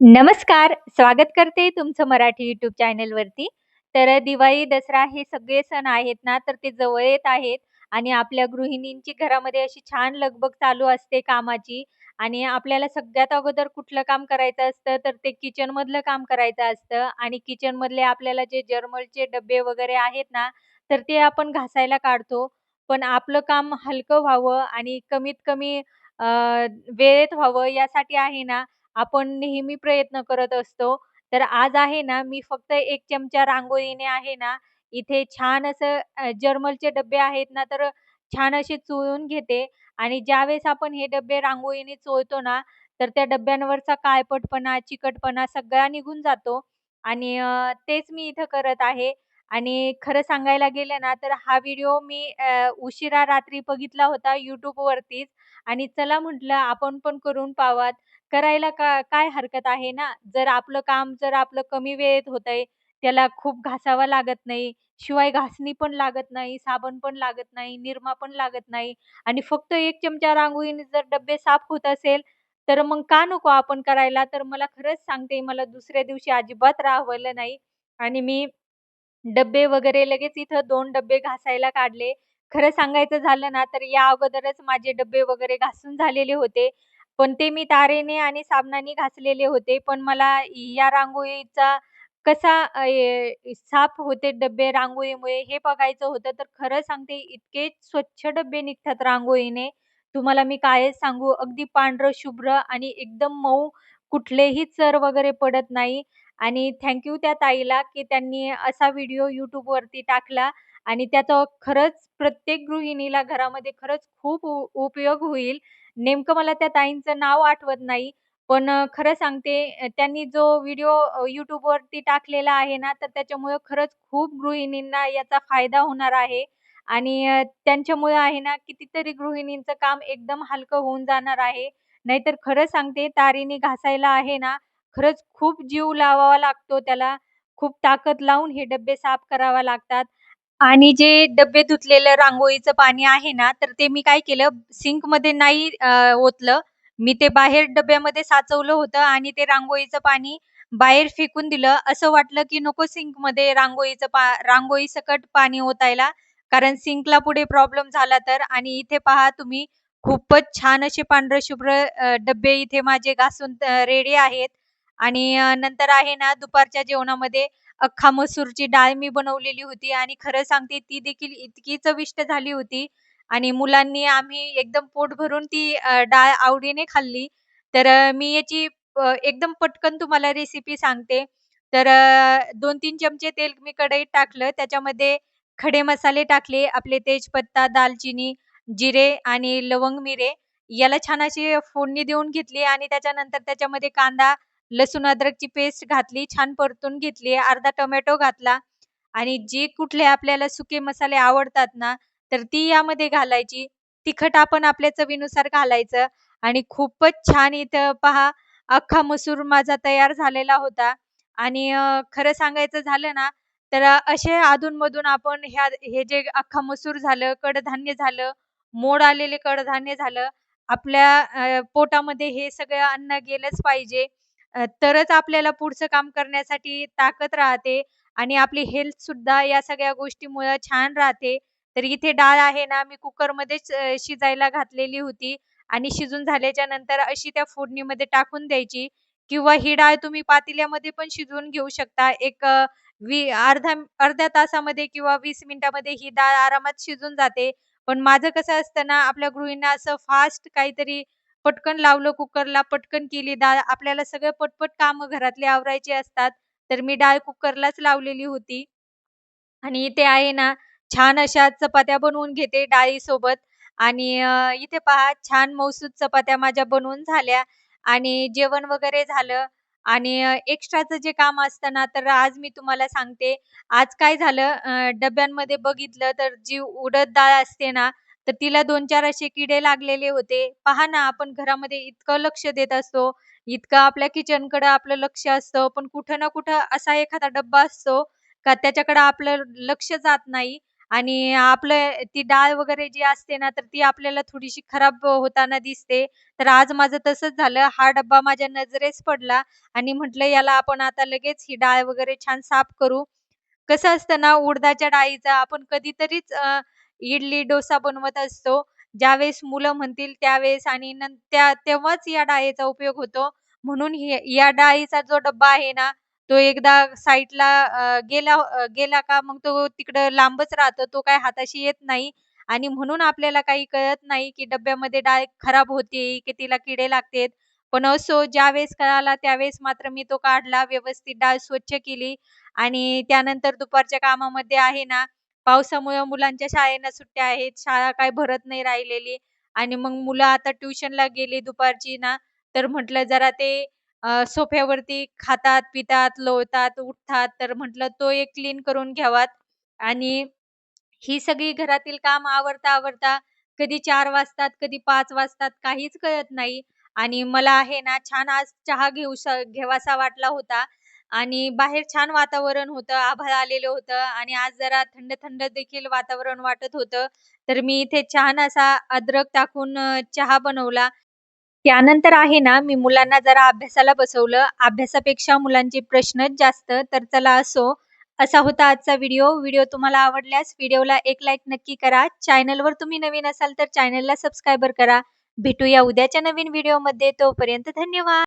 नमस्कार. स्वागत करते तुमचं मराठी युट्यूब चॅनलवरती. तर दिवाळी, दसरा हे सगळे सण आहेत ना, तर ते जवळ येत आहेत आणि आपल्या गृहिणींची घरामध्ये अशी छान लगबग चालू असते कामाची आणि आपल्याला सगळ्यात अगोदर कुठलं काम करायचं असतं, तर ते किचनमधलं काम करायचं असतं आणि किचनमधले आपल्याला जे जर्मलचे डब्बे वगैरे आहेत ना, तर ते आपण घासायला काढतो. पण आपलं काम हलकं व्हावं आणि कमीत कमी वेळेत व्हावं यासाठी आहे ना, आपण नेहमी प्रयत्न करत असतो. तर आज आहे ना, मी फक्त एक चमचा रांगोळीने आहे ना, इथे छान असं अ, जर्मलचे डब्बे आहेत ना, तर छान असे चोळून घेते आणि ज्यावेळेस आपण हे डब्बे रांगोळीने चोळतो ना, तर त्या डब्यांवरचा काळपटपणा, चिकटपणा सगळा निघून जातो आणि अ, तेच मी इथं करत आहे आणि खरं सांगायला गेलं ना, तर हा व्हिडिओ मी अ, उशिरा रात्री बघितला होता YouTubeवरतीच आणि चला म्हटलं आपण पण करून पाहावात. करायला का काय हरकत आहे ना? जर आपलं काम जर आपलं कमी वेळेत होतंय, त्याला खूप घासावं लागत नाही. शिवाय घासणी पण लागत नाही, साबण पण लागत नाही, निरमा पण लागत नाही आणि फक्त एक चमचा रांगोळीने जर डब्बे साफ होत असेल, तर मग का नको आपण करायला? तर मला खरंच सांगते, मला दुसऱ्या दिवशी अजिबात राहवलं नाही आणि मी डब्बे वगैरे लगेच इथं दोन डब्बे घासायला काढले. खरं सांगायचं झालं ना, तर या अगोदरच माझे डब्बे वगैरे घासून झालेले होते. पण ते मी तारेने आणि साबणाने घासलेले होते. पण मला या रांगोळीचा कसा साफ होते डब्बे रांगोळीमुळे हे बघायचं होतं. तर खरं सांगते इतके स्वच्छ डब्बे निघतात रांगोळीने. तुम्हाला मी काय सांगू अगदी पांढरं शुभ्र आणि एकदम मऊ कुठलेही चर वगैरे पडत नाही आणि थँक्यू त्या ताईला, की त्यांनी असा व्हिडिओ यूट्यूबवरती टाकला आणि त्याचा खरंच प्रत्येक गृहिणीला घरामध्ये खरंच खूप उपयोग होईल. नेमकं मला त्या ताईंचं नाव आठवत नाही. पण खरं सांगते त्यांनी जो व्हिडिओ अ, टाकलेला आहे ना, तर त्याच्यामुळं खरंच खूप गृहिणींना याचा फायदा होणार आहे आणि त्यांच्यामुळे आहे ना, कितीतरी गृहिणींचं काम एकदम हलकं होऊन जाणार आहे. नाहीतर खरं सांगते तारीने घासायला आहे ना, खरंच खूप जीव लावावा लागतो त्याला. खूप ताकद लावून हे डबे साफ करावा लागतात. आणि जे डब्बे धुतलेलं रांगोळीचं पाणी आहे ना, तर ते मी काय केलं सिंकमध्ये नाही अ, ओतलं. मी ते बाहेर डब्यामध्ये साचवलं होतं आणि ते रांगोळीचं पाणी बाहेर फेकून दिलं. असं वाटलं, की नको सिंकमध्ये रांगोळीचं पा रांगोळीसकट पाणी ओतायला, कारण सिंकला पुढे प्रॉब्लेम झाला तर. आणि इथे पहा तुम्ही खूपच छान असे पांढरे शुभ्र अ, डब्बे इथे माझे घासून रेडी आहेत. आणि अ, नंतर आहे ना दुपारच्या जेवणामध्ये अख्खा मसूरची डाळ मी बनवलेली होती आणि खरं सांगते ती देखील इतकी चविष्ट झाली होती आणि मुलांनी आम्ही एकदम पोट भरून ती डाळ आवडीने खाल्ली. तर मी याची एकदम पटकन तुम्हाला रेसिपी सांगते. तर दोन तीन चमचे तेल मी कढईत टाकलं. त्याच्यामध्ये खडे मसाले टाकले. आपले तेजपत्ता, दालचिनी, जिरे आणि लवंग, मिरे याला छान अशी फोडणी देऊन घेतली आणि त्याच्यानंतर त्याच्यामध्ये कांदा लसूण अद्रकची पेस्ट घातली, छान परतून घेतली, अर्धा टोमॅटो घातला आणि जे कुठले आपल्याला सुके मसाले आवडतात ना, तर ती यामध्ये घालायची. तिखट आपण आपल्या चवीनुसार घालायचं आणि खूपच छान इथं पहा अख्खा मसूर माझा तयार झालेला होता आणि खरं सांगायचं झालं ना, तर असे अधूनमधून आपण ह्या हे जे अख्खा मसूर झालं, कडधान्य झालं, मोड आलेले कडधान्य झालं, आपल्या पोटामध्ये हे सगळं अन्न गेलंच पाहिजे. तरच आपल्याला पुढचं काम करण्यासाठी ताकद राहते आणि आपली हेल्थ सुद्धा या सगळ्या गोष्टीमुळं छान राहते. तर इथे डाळ आहे ना, मी कुकरमध्येच शिजायला घातलेली होती आणि शिजून झाल्याच्यानंतर अशी त्या फोडणीमध्ये टाकून द्यायची किंवा ही डाळ तुम्ही पातेल्यामध्ये पण शिजवून घेऊ शकता. एक वी अर्धा अर्ध्या तासामध्ये किंवा वीस मिनिटामध्ये ही डाळ आरामात शिजून जाते. पण माझं कसं असतं ना, आपल्या गृहिणी असं फास्ट काहीतरी पटकन लावलं कुकरला, पटकन केली डाळ. आपल्याला सगळं पटपट कामं घरातले आवरायचे असतात. तर मी डाळ कुकरलाच लावलेली होती. आणि इथे आहे ना, छान अशा चपात्या बनवून घेते डाळीसोबत आणि इथे पहा छान मौसूद चपात्या माझ्या बनवून झाल्या आणि जेवण वगैरे झालं आणि एक्स्ट्राचं जे काम असतं ना, तर आज मी तुम्हाला सांगते. आज काय झालं डब्यांमध्ये बघितलं तर जी उडद डाळ असते ना, तर तिला 2-4 असे किडे लागलेले होते. पहा ना, आपण घरामध्ये इतकं लक्ष देत असतो, इतकं आपल्या किचनकडं आपलं लक्ष असतं, पण कुठं ना कुठं असा एखादा डब्बा असतो का त्याच्याकडं आपलं लक्ष जात नाही आणि आपलं ती डाळ वगैरे जी असते ना, तर ती आपल्याला थोडीशी खराब होताना दिसते. तर आज माझं तसंच झालं. हा डब्बा माझ्या नजरेस पडला आणि म्हटलं याला आपण आता लगेच ही डाळ वगैरे छान साफ करू. कसं असतं ना, उडदाच्या डाळीचा आपण कधीतरीच अ, इडली, डोसा बनवत असतो. ज्यावेळेस मुलं म्हणतील त्यावेळेस आणि त्या तेव्हाच या डाळीचा उपयोग होतो. म्हणून ही या डाळीचा जो डब्बा आहे ना, तो एकदा साईडला गेला गेला का मग तो तिकडं लांबच राहतो. तो काय हाताशी येत नाही आणि म्हणून आपल्याला काही कळत नाही, की डब्यामध्ये डाळ खराब होते, की तिला किडे लागतेत. पण असो ज्यावेळेस कळाला त्यावेळेस मात्र मी तो काढला, व्यवस्थित डाळ स्वच्छ केली आणि त्यानंतर दुपारच्या कामामध्ये आहे ना, पावसामुळे मुलांच्या शाळेला सुट्ट्या आहेत. शाळा काय भरत नाही राहिलेली आणि मग मुलं आता ट्युशनला गेली दुपारची ना, तर म्हटलं जरा ते सोफ्यावरती खातात, पितात, लोळतात, उठतात. तर म्हटलं तो एक क्लीन करून घ्यावात आणि ही सगळी घरातील काम आवरता-आवरता कधी चार वाजतात, कधी पाच वाजतात, काहीच कळत नाही. आणि मला आहे ना, छान आज चहा घेऊसा घेवासा वाटला होता आणि बाहेर छान वातावरण होतं, आभाळ आलेलं होतं आणि आज जरा थंड-थंड देखील वातावरण वाटत होतं. तर मी इथे छान असा अद्रक टाकून अ, चहा बनवला. त्यानंतर आहे ना, मी मुलांना जरा अभ्यासाला बसवलं. अभ्यासापेक्षा मुलांचे प्रश्नच जास्त. तर चला असो. असा होता आजचा व्हिडिओ. व्हिडिओ तुम्हाला आवडल्यास व्हिडिओला एक लाईक नक्की करा. चॅनलवर तुम्ही नवीन असाल तर चॅनलला सबस्क्राईबर करा. भेटूया उद्याच्या नवीन व्हिडिओमध्ये. तोपर्यंत धन्यवाद.